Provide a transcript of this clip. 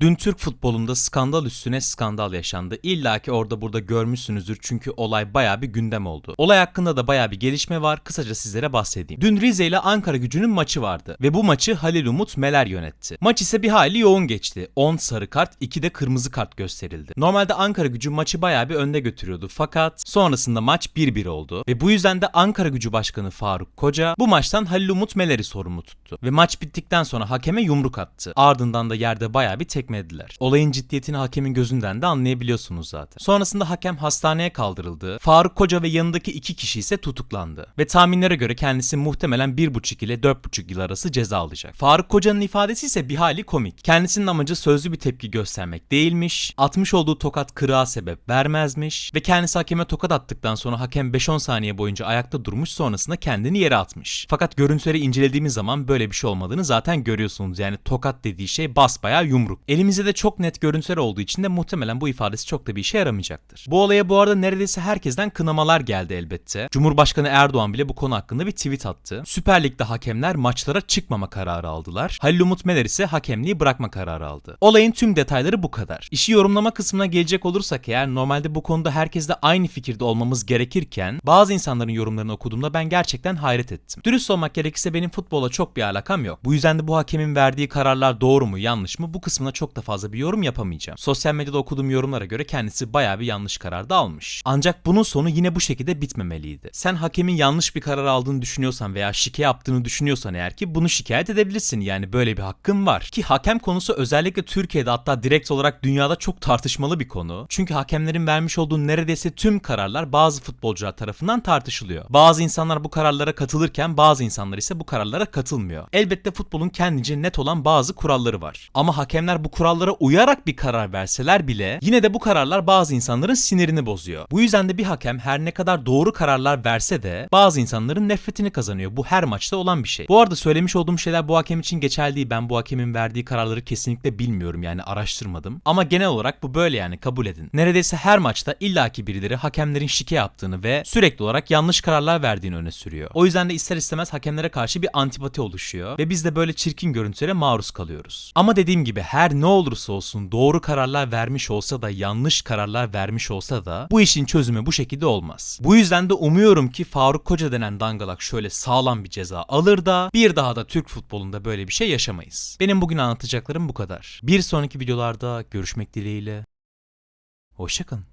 Dün Türk futbolunda skandal üstüne skandal yaşandı. İlla ki orada burada görmüşsünüzdür çünkü olay baya bir gündem oldu. Olay hakkında da baya bir gelişme var. Kısaca sizlere bahsedeyim. Dün Rize ile Ankara gücünün maçı vardı ve bu maçı Halil Umut Meler yönetti. Maç ise bir hayli yoğun geçti. 10 sarı kart, 2 de kırmızı kart gösterildi. Normalde Ankara gücü maçı baya bir önde götürüyordu fakat sonrasında maç 1-1 oldu ve bu yüzden de Ankara gücü başkanı Faruk Koca bu maçtan Halil Umut Meler'i sorumlu tuttu. Ve maç bittikten sonra hakeme yumruk attı. Ardından da yerde baya bir tekmelediler. Olayın ciddiyetini hakemin gözünden de anlayabiliyorsunuz zaten. Sonrasında hakem hastaneye kaldırıldı. Faruk Koca ve yanındaki iki kişi ise tutuklandı. Ve tahminlere göre kendisi muhtemelen 1,5 ile 4,5 yıl arası ceza alacak. Faruk Koca'nın ifadesi ise bir hali komik. Kendisinin amacı sözlü bir tepki göstermek değilmiş. Atmış olduğu tokat kırığa sebep vermezmiş. Ve kendisi hakeme tokat attıktan sonra hakem 5-10 saniye boyunca ayakta durmuş sonrasında kendini yere atmış. Fakat görüntüleri incelediğimiz zaman böyle bir şey olmadığını zaten görüyorsunuz. Yani tokat dediği şey basbayağı yumruk. Elimizde de çok net görüntüler olduğu için de muhtemelen bu ifadesi çok da bir işe yaramayacaktır. Bu olaya bu arada neredeyse herkesten kınamalar geldi elbette. Cumhurbaşkanı Erdoğan bile bu konu hakkında bir tweet attı. Süper Lig'de hakemler maçlara çıkmama kararı aldılar. Halil Umut Meler ise hakemliği bırakma kararı aldı. Olayın tüm detayları bu kadar. İşi yorumlama kısmına gelecek olursak eğer normalde bu konuda herkesle aynı fikirde olmamız gerekirken bazı insanların yorumlarını okuduğumda ben gerçekten hayret ettim. Dürüst olmak gerekirse benim futbola çok bir alakam yok. Bu yüzden de bu hakemin verdiği kararlar doğru mu yanlış mı bu kısmına çok da fazla bir yorum yapamayacağım. Sosyal medyada okuduğum yorumlara göre kendisi bayağı bir yanlış karar da almış. Ancak bunun sonu yine bu şekilde bitmemeliydi. Sen hakemin yanlış bir karar aldığını düşünüyorsan veya şike yaptığını düşünüyorsan eğer ki bunu şikayet edebilirsin. Yani böyle bir hakkın var. Ki hakem konusu özellikle Türkiye'de hatta direkt olarak dünyada çok tartışmalı bir konu. Çünkü hakemlerin vermiş olduğu neredeyse tüm kararlar bazı futbolcular tarafından tartışılıyor. Bazı insanlar bu kararlara katılırken bazı insanlar ise bu kararlara katılmıyor. Elbette futbolun kendince net olan bazı kuralları var. Ama hakemler bu kurallara uyarak bir karar verseler bile yine de bu kararlar bazı insanların sinirini bozuyor. Bu yüzden de bir hakem her ne kadar doğru kararlar verse de bazı insanların nefretini kazanıyor. Bu her maçta olan bir şey. Bu arada söylemiş olduğum şeyler bu hakem için geçerli değil. Ben bu hakemin verdiği kararları kesinlikle bilmiyorum yani araştırmadım. Ama genel olarak bu böyle yani kabul edin. Neredeyse her maçta illaki birileri hakemlerin şike yaptığını ve sürekli olarak yanlış kararlar verdiğini öne sürüyor. O yüzden de ister istemez hakemlere karşı bir antipati oluşuyor ve biz de böyle çirkin görüntülere maruz kalıyoruz. Ama dediğim gibi her ne olursa olsun doğru kararlar vermiş olsa da yanlış kararlar vermiş olsa da bu işin çözümü bu şekilde olmaz. Bu yüzden de umuyorum ki Faruk Koca denen dangalak şöyle sağlam bir ceza alır da bir daha da Türk futbolunda böyle bir şey yaşamayız. Benim bugün anlatacaklarım bu kadar. Bir sonraki videolarda görüşmek dileğiyle. Hoşçakalın.